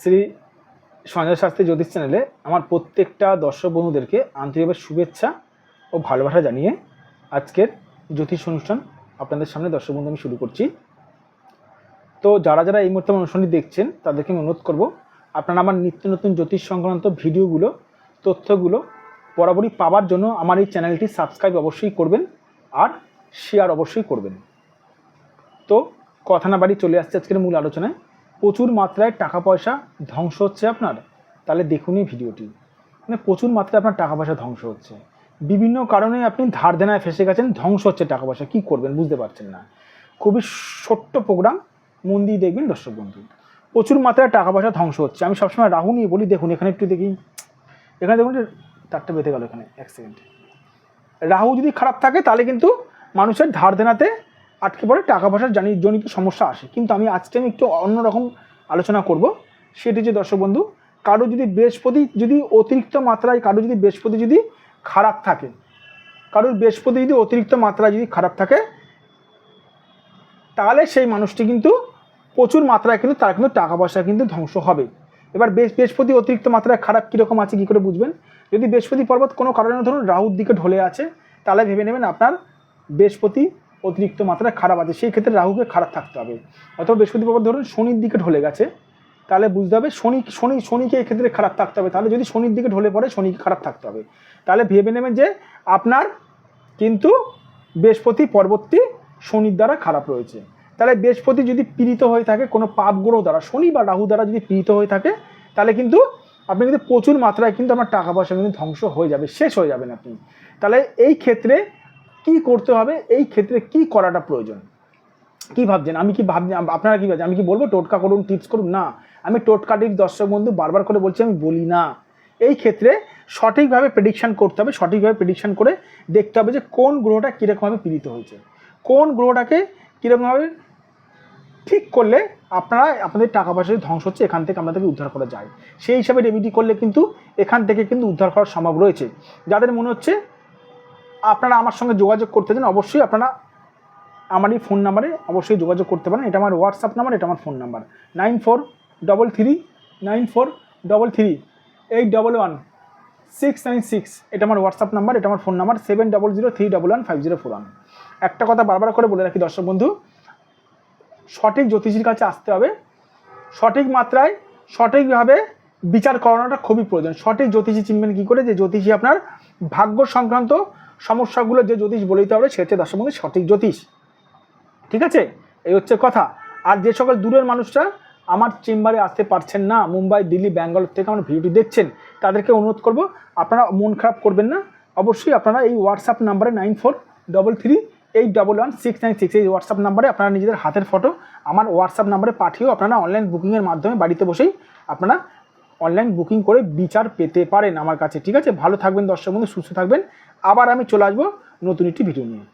শ্রী সঞ্জয় শাস্ত্রী জ্যোতিষ চ্যানেলে আমার প্রত্যেকটা দর্শক বন্ধুদেরকে আন্তরিকভাবে শুভেচ্ছা ও ভালোবাসা জানিয়ে আজকের জ্যোতিষ অনুষ্ঠান আপনাদের সামনে দর্শক বন্ধু আমি শুরু করছি। তো যারা যারা এই মুহূর্তে আমার অনুষ্ঠানটি দেখছেন, তাদেরকে আমি অনুরোধ করব, আপনারা আমার নিত্য নতুন জ্যোতিষ সংক্রান্ত ভিডিওগুলো, তথ্যগুলো বরাবরই পাওয়ার জন্য আমার এই চ্যানেলটি সাবস্ক্রাইব অবশ্যই করবেন আর শেয়ার অবশ্যই করবেন। তো কথা না বাড়ি চলে আসছে আজকের মূল আলোচনায়। প্রচুর মাত্রায় টাকা পয়সা ধ্বংস হচ্ছে আপনার। তাহলে দেখুনই ভিডিওটি। মানে প্রচুর মাত্রায় আপনার টাকা পয়সা ধ্বংস হচ্ছে। বিভিন্ন কারণে আপনি ধার দেনায় ফেসে গেছেন, ধ্বংস হচ্ছে টাকা পয়সা কী করবেন বুঝতে পারছেন না। খুবই ছোট্ট প্রোগ্রাম মন দিয়ে দেখবেন দর্শক বন্ধু। প্রচুর মাত্রায় টাকা পয়সা ধ্বংস হচ্ছে। আমি সবসময় রাহু নিয়ে বলি, দেখুন, এখানে একটু দেখি। এখানে দেখুন তারটা বেঁধে গেল এখানে, এক সেকেন্ড রাহু যদি খারাপ থাকে, তাহলে কিন্তু মানুষের ধার দেনাতে আটকে পড়ে টাকা পয়সার জানি জনিত সমস্যা আসে। কিন্তু আমি আজকে আমি একটু অন্যরকম আলোচনা করব। সেটি যে দর্শক বন্ধু, কারও যদি বৃহস্পতি যদি অতিরিক্ত মাত্রায় কারও যদি বৃহস্পতি যদি খারাপ থাকে, কারোর বৃহস্পতি যদি অতিরিক্ত মাত্রায় যদি খারাপ থাকে, তাহলে সেই মানুষটি কিন্তু প্রচুর মাত্রায় কিন্তু তার কিন্তু টাকা পয়সা কিন্তু ধ্বংস হবে। এবার বেশ বৃহস্পতি অতিরিক্ত মাত্রায় খারাপ কীরকম আছে, কী করে বুঝবেন? যদি বৃহস্পতি পর্বত কোনো কারণে ধরুন রাহুর দিকে ঢলে আছে, তাহলে ভেবে নেবেন আপনার বৃহস্পতি অতিরিক্ত মাত্রায় খারাপ আছে, সেই ক্ষেত্রে রাহুকে খারাপ থাকতে হবে। অথবা বৃহস্পতি ধরুন শনির দিকে ঢলে গেছে, তাহলে বুঝতে হবে শনি শনি, শনিকে এক্ষেত্রে খারাপ থাকতে হবে। তাহলে যদি শনির দিকে ঢলে পড়ে, শনিকে খারাপ থাকতে হবে। তাহলে ভেবে নেবেন যে আপনার কিন্তু বৃহস্পতি পরবর্তী শনির দ্বারা খারাপ রয়েছে। তাহলে বৃহস্পতি যদি পীড়িত হয়ে থাকে, কোনো পাপ গ্রহ দ্বারা, শনি বা রাহু দ্বারা যদি পীড়িত হয়ে থাকে, তাহলে কিন্তু আপনি কিন্তু প্রচুর মাত্রায় কিন্তু আপনার টাকা পয়সা কিন্তু ধ্বংস হয়ে যাবে, শেষ হয়ে যাবেন আপনি। তাহলে এই ক্ষেত্রে কি করতে হবে, এই ক্ষেত্রে কি করাটা প্রয়োজন? কি ভাবছেন? আমি কি ভাবছি, আপনারা কি ভাবছেন? আমি কি বলব, টোটকা করুন, টিপস করুন? না। আমি টোটকা টিপস দর্শক বন্ধু বারবার করে বলছি, আমি বলি না। এই ক্ষেত্রে সঠিকভাবে প্রেডিকশান করতে হবে, সঠিকভাবে প্রেডিকশান করে দেখতে হবে যে কোন গ্রহটা কীরকমভাবে পীড়িত হয়েছে। কোন গ্রহটাকে কীরকমভাবে ঠিক করলে আপনারা, আপনাদের টাকা পয়সা ধ্বংস হচ্ছে, এখান থেকে আপনাদেরকে উদ্ধার করা যায়। সেই হিসাবে রেমিডি করলে কিন্তু এখান থেকে কিন্তু উদ্ধার করার সম্ভব রয়েছে। যাদের মনে হচ্ছে আপনারা আমার সঙ্গে যোগাযোগ করতে চান, অবশ্যই আপনারা আমার এই ফোন নাম্বারে অবশ্যই যোগাযোগ করতে পারেন। এটা আমার হোয়াটসঅ্যাপ নাম্বার এটা আমার phone number nine four double three nine four double three eight double one six nine six এটা আমার হোয়াটসঅ্যাপ নাম্বার এটা আমার phone number seven double zero three double one five zero four one একটা কথা বারবার করে বলে রাখি দর্শক বন্ধু, সঠিক জ্যোতিষীর কাছে আসতে হবে। সঠিক মাত্রায়, সঠিকভাবে বিচার করানোটা খুবই প্রয়োজন। সঠিক জ্যোতিষী চিনবেন কী করে? যে জ্যোতিষী আপনার ভাগ্য সংক্রান্ত সমস্যাগুলো যে জ্যোতিষ বলে দিতে হবে, সে হচ্ছে সঠিক জ্যোতিষ। ঠিক আছে? এই হচ্ছে কথা। আর যে সকল দূরের মানুষরা আমার চেম্বারে আসতে পারছেন না, মুম্বাই, দিল্লি, ব্যাঙ্গালোর থেকে আমার ভিডিওটি দেখছেন, তাদেরকে অনুরোধ করব, আপনারা মন খারাপ করবেন না। অবশ্যই আপনারা এই হোয়াটসঅ্যাপ নাম্বারে nine four double three eight double one six nine six এই হোয়াটসঅ্যাপ নাম্বারে আপনারা নিজেদের হাতের ফটো আমার হোয়াটসঅ্যাপ নাম্বারে পাঠিয়েও আপনারা অনলাইন বুকিংয়ের মাধ্যমে বাড়িতে বসেই আপনারা অনলাইন বুকিং করে বিচার পেতে পারেন আমার কাছে, ঠিক আছে? ভালো থাকবেন দর্শক বন্ধু, সুস্থ থাকবেন। আবার আমি চলে আসব নতুন একটি ভিডিও নিয়ে।